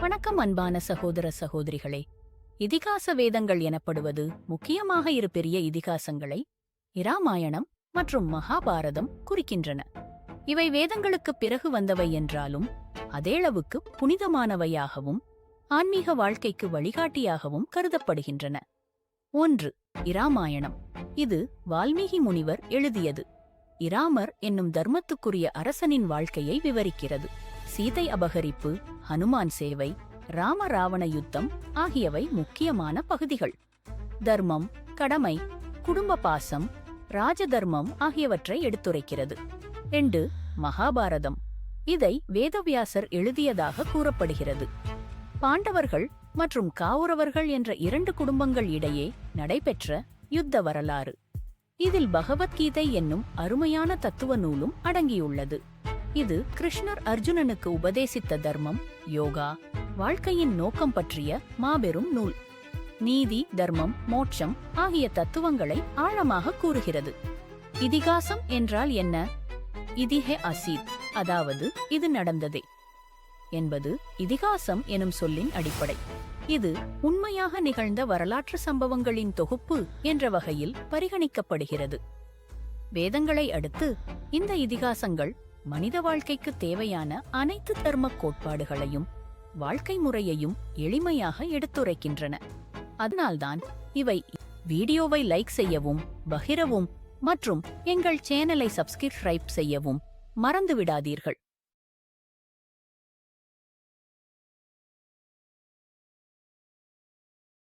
வணக்கம் அன்பான சகோதர சகோதரிகளே. இதிகாச வேதங்கள் எனப்படுவது முக்கியமாக இரு பெரிய இதிகாசங்களை இராமாயணம் மற்றும் மகாபாரதம் குறிக்கின்றன. இவை வேதங்களுக்குப் பிறகு வந்தவை என்றாலும் அதேளவுக்கு புனிதமானவையாகவும் ஆன்மீக வாழ்க்கைக்கு வழிகாட்டியாகவும் கருதப்படுகின்றன. ஒன்று இராமாயணம். இது வால்மீகி முனிவர் எழுதியது. இராமர் என்னும் தர்மத்துக்குரிய அரசனின் வாழ்க்கையை விவரிக்கிறது. சீதை அபகரிப்பு ஹனுமான் சேவை ராம ராவண யுத்தம் ஆகியவை முக்கியமான பகுதிகள். தர்மம் கடமை குடும்ப பாசம் ராஜதர்மம் ஆகியவற்றை எடுத்துரைக்கிறது. ரெண்டு மகாபாரதம். இதை வேதவியாசர் எழுதியதாக கூறப்படுகிறது. பாண்டவர்கள் மற்றும் காவுரவர்கள் என்ற இரண்டு குடும்பங்கள் இடையே நடைபெற்ற யுத்த வரலாறு. இதில் பகவத்கீதை என்னும் அருமையான தத்துவ நூலும் அடங்கியுள்ளது. இது கிருஷ்ணர் அர்ஜுனனுக்கு உபதேசித்த தர்மம் யோகா வாழ்க்கையின் நோக்கம் பற்றிய மாபெரும் நூல். நீதி தர்மம் மோட்சம் ஆகிய தத்துவங்களை ஆழமாக கூறுகிறது. இதிகாசம் என்றால் என்ன? இதிஹே அசீத் அதாவது இது நடந்ததே என்பது இதிகாசம் எனும் சொல்லின் அடிப்படை. இது உண்மையாக நிகழ்ந்த வரலாற்று சம்பவங்களின் தொகுப்பு என்ற வகையில் பரிகணிக்கப்படுகிறது. வேதங்களை அடுத்து இந்த இதிகாசங்கள் மனித வாழ்க்கைக்கு தேவையான அனைத்து தர்ம கோட்பாடுகளையும் வாழ்க்கை முறையையும் எளிமையாக எடுத்துரைக்கின்றன. அதனால்தான் இவை வீடியோவை லைக் செய்யவும் பகிரவும் மற்றும் எங்கள் சேனலை சப்ஸ்கிரைப் செய்யவும் மறந்துவிடாதீர்கள்.